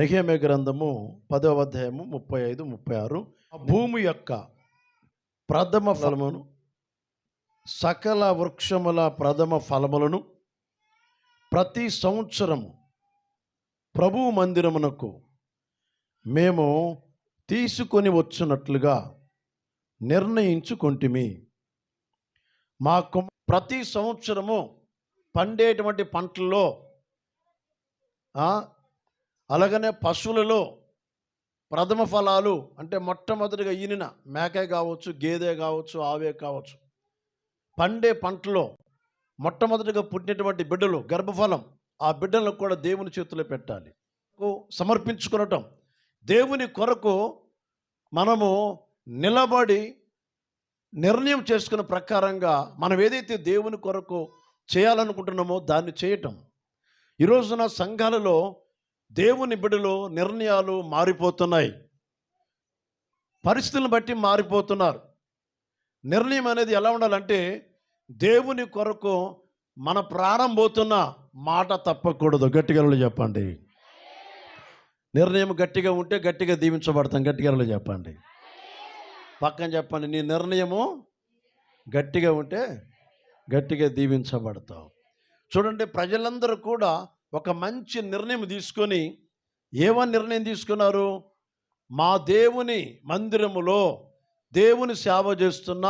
నెహేమే గ్రంథము పదవ అధ్యాయము ముప్పై ఐదు ముప్పై ఆరు. భూమి యొక్క ప్రథమ ఫలమును సకల వృక్షముల ప్రథమ ఫలములను ప్రతి సంవత్సరము ప్రభు మందిరమునకు మేము తీసుకొని వచ్చినట్లుగా నిర్ణయించుకొంటిమి. మాకు ప్రతి సంవత్సరము పండేటువంటి పంటల్లో అలాగనే పశువులలో ప్రథమ ఫలాలు అంటే మొట్టమొదటిగా ఈనిన మేకే కావచ్చు గేదె కావచ్చు ఆవే కావచ్చు. పండే పంటలో మొట్టమొదటిగా పుట్టినటువంటి బిడ్డలు గర్భఫలం ఆ బిడ్డలను కూడా దేవుని చేతిలో పెట్టాలి. సమర్పించుకునటం. దేవుని కొరకు మనము నిలబడి నిర్ణయం చేసుకున్న ప్రకారంగా మనం ఏదైతే దేవుని కొరకు చేయాలనుకుంటున్నామో దాన్ని చేయటం. ఈరోజున సంఘాలలో దేవుని బిడ్డలు నిర్ణయాలు మారిపోతున్నాయి. పరిస్థితులను బట్టి మారిపోతున్నారు. నిర్ణయం అనేది ఎలా ఉండాలంటే దేవుని కొరకు మన ప్రాణం పోతున్న మాట తప్పకూడదు. గట్టిగా చెప్పండి. నిర్ణయం గట్టిగా ఉంటే గట్టిగా దీవించబడతాం. గట్టిగా చెప్పండి. పక్కన చెప్పండి. నీ నిర్ణయము గట్టిగా ఉంటే గట్టిగా దీవించబడతావు. చూడండి ప్రజలందరూ కూడా ఒక మంచి నిర్ణయం తీసుకొని ఏమని నిర్ణయం తీసుకున్నారు? మా దేవుని మందిరములో దేవుని సేవ చేస్తున్న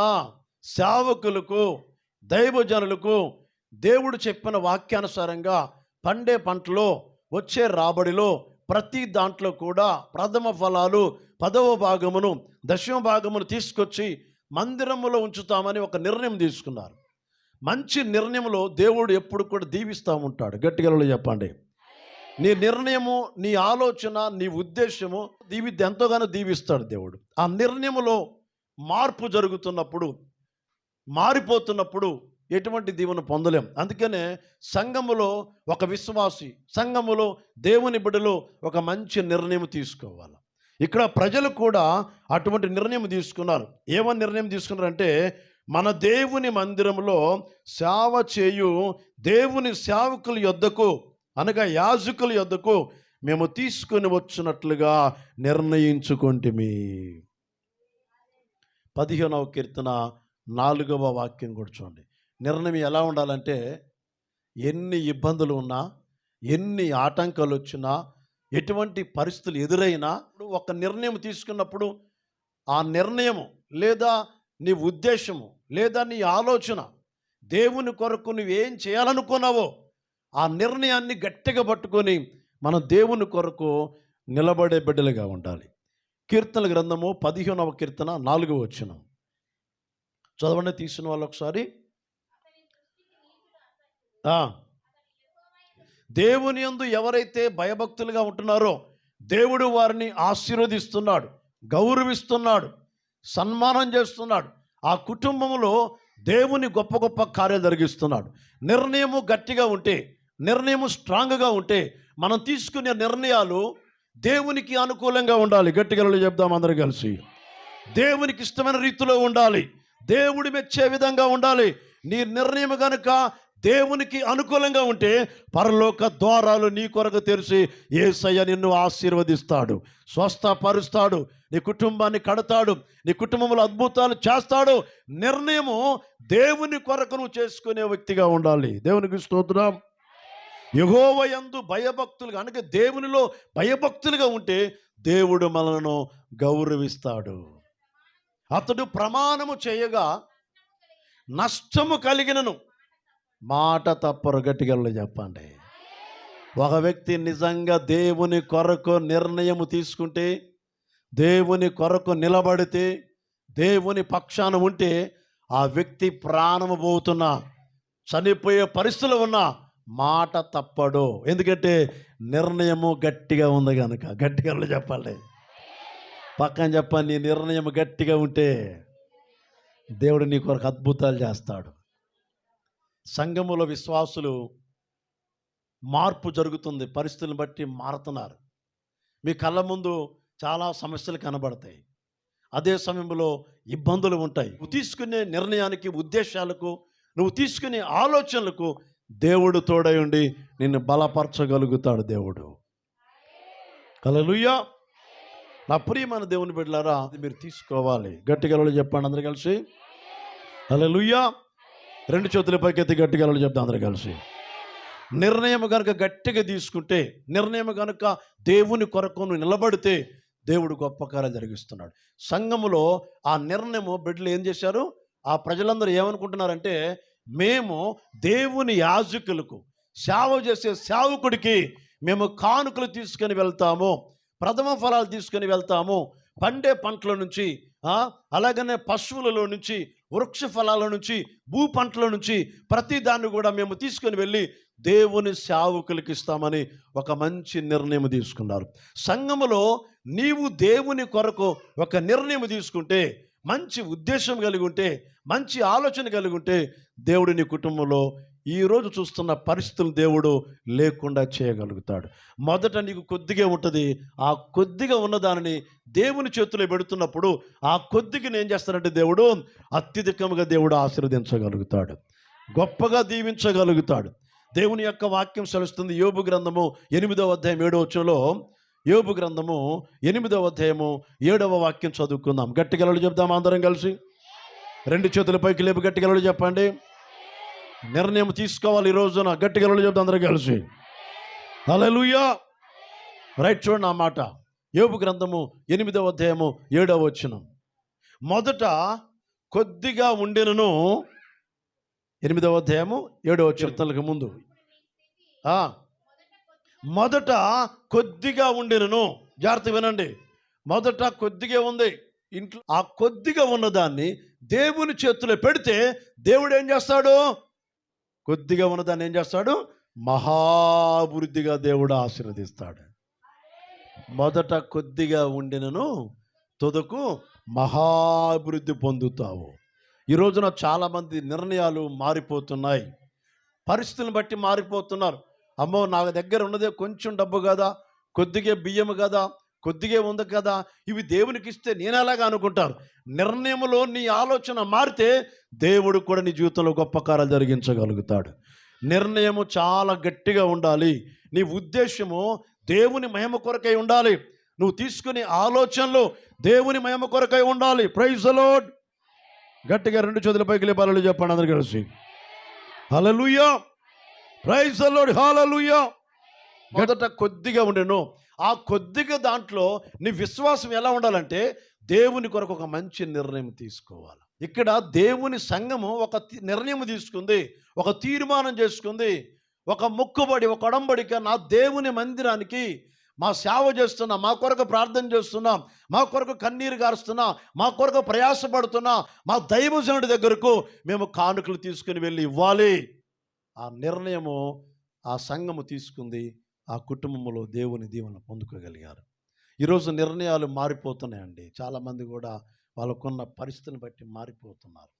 సేవకులకు దైవజనులకు దేవుడు చెప్పిన వాక్యానుసారంగా పండే పంటలో వచ్చే రాబడిలో ప్రతి దాంట్లో కూడా ప్రథమ ఫలాలు పదవ భాగమును దశమ భాగమును తీసుకొచ్చి మందిరములో ఉంచుతామని ఒక నిర్ణయం తీసుకున్నారు. మంచి నిర్ణయంలో దేవుడు ఎప్పుడు కూడా దీవిస్తూ ఉంటాడు. గట్టిగలలో చెప్పండి. నీ నిర్ణయము నీ ఆలోచన నీ ఉద్దేశము దీవి ఎంతోగానో దీవిస్తాడు దేవుడు. ఆ నిర్ణయములో మార్పు జరుగుతున్నప్పుడు మారిపోతున్నప్పుడు ఎటువంటి దీవెన పొందలేం. అందుకనే సంఘములో ఒక విశ్వాసి సంఘములో దేవుని బిడ్డలో ఒక మంచి నిర్ణయం తీసుకోవాలి. ఇక్కడ ప్రజలు కూడా అటువంటి నిర్ణయం తీసుకున్నారు. ఏమని నిర్ణయం తీసుకున్నారంటే మన దేవుని మందిరంలో సేవ చేయు దేవుని సేవకుల యొద్దకు అనగా యాజకుల యొద్దకు మేము తీసుకొని వచ్చినట్లుగా నిర్ణయించుకుంటుమి. పదిహేనవ కీర్తన నాలుగవ వాక్యం కూడా చూడండి. నిర్ణయం ఎలా ఉండాలంటే ఎన్ని ఇబ్బందులు ఉన్నా ఎన్ని ఆటంకాలు వచ్చినా ఎటువంటి పరిస్థితులు ఎదురైనా ఒక నిర్ణయం తీసుకున్నప్పుడు ఆ నిర్ణయము లేదా నీ ఉద్దేశము లేదా నీ ఆలోచన దేవుని కొరకు నువ్వేం చేయాలనుకున్నావో ఆ నిర్ణయాన్ని గట్టిగా పట్టుకొని మన దేవుని కొరకు నిలబడే బిడ్డలుగా ఉండాలి. కీర్తన గ్రంథము పదిహేనవ కీర్తన నాలుగవ వచ్చిన చదవండి తీసిన వాళ్ళు ఒకసారి. దేవుని యందు ఎవరైతే భయభక్తులుగా ఉంటున్నారో దేవుడు వారిని ఆశీర్వదిస్తున్నాడు గౌరవిస్తున్నాడు. సన్మానం చేస్తున్నాడు. ఆ కుటుంబంలో దేవుని గొప్ప గొప్ప కార్యాలు జరిగిస్తున్నాడు. నిర్ణయము గట్టిగా ఉంటే నిర్ణయము స్ట్రాంగ్గా ఉంటే మనం తీసుకునే నిర్ణయాలు దేవునికి అనుకూలంగా ఉండాలి. గట్టిగా చెప్దాం అందరూ కలిసి. దేవునికి ఇష్టమైన రీతిలో ఉండాలి. దేవుడి మెచ్చే విధంగా ఉండాలి. నీ నిర్ణయం కనుక దేవునికి అనుకూలంగా ఉంటే పరలోక ద్వారాలు నీ కొరకు తెరిచి ఏసయ్య నిన్ను ఆశీర్వదిస్తాడు స్వస్థపరుస్తాడు నీ కుటుంబాన్ని కడతాడు నీ కుటుంబంలో అద్భుతాలు చేస్తాడు. నిర్ణయము దేవుని కొరకు నువ్వు చేసుకునే వ్యక్తిగా ఉండాలి. దేవునికి స్తోత్రం. యహోవయందు భయభక్తులుగా అనగా దేవునిలో భయభక్తులుగా ఉంటే దేవుడు మనలను గౌరవిస్తాడు. అతడు ప్రమాణము చేయగా నష్టము కలిగినను. మాట తప్పరు గట్టిగా చెప్పండి. ఒక వ్యక్తి నిజంగా దేవుని కొరకు నిర్ణయం తీసుకుంటే దేవుని కొరకు నిలబడితే దేవుని పక్షాన ఉంటే ఆ వ్యక్తి ప్రాణము పోతున్నా చనిపోయే పరిస్థితులు ఉన్నా మాట తప్పడు. ఎందుకంటే నిర్ణయము గట్టిగా ఉంది కనుక గట్టిగా చెప్పాలి పక్కన చెప్పండి నీ నిర్ణయం గట్టిగా ఉంటే దేవుడు నీ కొరకు అద్భుతాలు చేస్తాడు. సంఘములో విశ్వాసులు మార్పు జరుగుతుంది. పరిస్థితులను బట్టి మారుతున్నారు. మీ కళ్ళ ముందు చాలా సమస్యలు కనబడతాయి. అదే సమయంలో ఇబ్బందులు ఉంటాయి. నువ్వు తీసుకునే నిర్ణయానికి ఉద్దేశాలకు నువ్వు తీసుకునే ఆలోచనలకు దేవుడు తోడై ఉండి నిన్ను బలపరచగలుగుతాడు దేవుడు. కలలుయ్యా నా ప్రియమైన దేవుని బిడ్డలారా అది మీరు తీసుకోవాలి. గట్టిగా అలలు చెప్పండి? అందరు కలిసి. హల్లెలూయా. రెండు చేతుల పైకెత్తి గట్టిగా అలలు చెప్తాం అందరు కలిసి. నిర్ణయం కనుక గట్టిగా తీసుకుంటే నిర్ణయం కనుక దేవుని కొరకు నువ్వు నిలబడితే దేవుడు గొప్ప జరిగిస్తున్నాడు. సంఘములో ఆ నిర్ణయము బిడ్డలు ఏం చేశారు? ఆ ప్రజలందరూ ఏమనుకుంటున్నారంటే మేము దేవుని యాజకులకు సేవ చేసే సేవకుడికి మేము కానుకలు తీసుకొని వెళ్తాము ప్రథమ ఫలాలు తీసుకొని వెళ్తాము పండే పంటల నుంచి అలాగనే పశువులలో నుంచి వృక్ష ఫలాల నుంచి భూ పంటల నుంచి ప్రతి దాన్ని కూడా మేము తీసుకొని వెళ్ళి దేవుని సేవకులకి ఇస్తామని ఒక మంచి నిర్ణయం తీసుకున్నారు. సంఘములో నీవు దేవుని కొరకు ఒక నిర్ణయం తీసుకుంటే మంచి ఉద్దేశం కలిగి ఉంటే మంచి ఆలోచన కలిగి ఉంటే దేవుడు నీ కుటుంబంలో ఈరోజు చూస్తున్న పరిస్థితులు దేవుడు లేకుండా చేయగలుగుతాడు. మొదట నీకు కొద్దిగా ఉంటుంది. ఆ కొద్దిగా ఉన్న దానిని దేవుని చేతిలో పెడుతున్నప్పుడు ఆ కొద్దిగా ఏం చేస్తానంటే దేవుడు అత్యధికంగా దేవుడు ఆశీర్వదించగలుగుతాడు. గొప్పగా దీవించగలుగుతాడు. దేవుని యొక్క వాక్యం సెలుస్తుంది యోబు గ్రంథము ఎనిమిదవ అధ్యాయం ఏడవ వచ్చంలో యోబు గ్రంథము ఎనిమిదవ అధ్యాయము ఏడవ వాక్యం చదువుకుందాం. గట్టిగలలు చెప్దాం అందరం కలిసి? రెండు చేతుల పైకి లేపు గట్టిగలలు చెప్పండి. నిర్ణయం తీసుకోవాలి ఈ రోజున. గట్టిగలలు చెప్తే అందరూ కలిసి. హల్లెలూయా. రైట్ చూడండి ఆ మాట. యోబు గ్రంథము ఎనిమిదవ అధ్యాయము ఏడవ వచ్చిన మొదట కొద్దిగా ఉండినను. ఎనిమిదవ అధ్యాయము ఏడవ వచనలకు ముందు. మొదట కొద్దిగా ఉండినను. జాగ్రత్త వినండి. మొదట కొద్దిగా ఉంది. ఇంట్లో ఆ కొద్దిగా ఉన్నదాన్ని దేవుని చేతిలో పెడితే దేవుడు ఏం చేస్తాడు? కొద్దిగా ఉన్నదాన్ని ఏం చేస్తాడు? మహాభివృద్ధిగా దేవుడు ఆశీర్వదిస్తాడు. మొదట కొద్దిగా ఉండినను తుదకు మహాభివృద్ధి పొందుతావు. ఈ రోజున చాలామంది నిర్ణయాలు మారిపోతున్నాయి. పరిస్థితులను బట్టి మారిపోతున్నారు. అమ్మో నా దగ్గర ఉన్నదే కొంచెం డబ్బు కదా? కొద్దిగా బియ్యం కదా? కొద్దిగా ఉంది కదా ఇవి దేవునికి ఇస్తే నేను ఎలాగా అనుకుంటాను. నిర్ణయంలో నీ ఆలోచన మారితే దేవుడు కూడా నీ జీవితంలో గొప్ప కార్యాలు జరిగించగలుగుతాడు. నిర్ణయము చాలా గట్టిగా ఉండాలి. నీ ఉద్దేశము దేవుని మహిమ కొరకై ఉండాలి. నువ్వు తీసుకునే ఆలోచనలు దేవుని మహిమ కొరకై ఉండాలి. ప్రైజ్ లోడ్ గట్టిగా రెండు చేతుల పైకి లేపాలని చెప్పండి అందరు కలిసి. హలలుయా ప్రైజ్ లోడ్ హాలలుయా మొదట కొద్దిగా ఉండెను. ఆ కొద్దిగా దాంట్లో నీ విశ్వాసం ఎలా ఉండాలంటే దేవుని కొరకు ఒక మంచి నిర్ణయం తీసుకోవాలి. ఇక్కడ దేవుని సంఘము ఒక నిర్ణయం తీసుకుంది ఒక తీర్మానం చేసుకుంది ఒక మొక్కుబడి ఒక ఒడంబడిక నా దేవుని మందిరానికి మా సేవ చేస్తున్నా మా కొరకు ప్రార్థన చేస్తున్నా మా కొరకు కన్నీరు గారుస్తున్నా మా కొరకు ప్రయాసపడుతున్నా మా దైవజనుడి దగ్గరకు మేము కానుకలు తీసుకుని వెళ్ళి ఇవ్వాలి. ఆ నిర్ణయము ఆ సంఘము తీసుకుంది. ఆ కుటుంబంలో దేవుని దీవెన పొందుకోగలిగారు. ఈరోజు నిర్ణయాలు మారిపోతున్నాయండి. చాలామంది కూడా వాళ్ళకున్న పరిస్థితిని బట్టి మారిపోతున్నారు.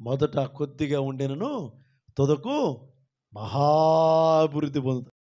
మొదట కొద్దిగా ఉండేనను తుదకు మహాభివృద్ధి పొందుతారు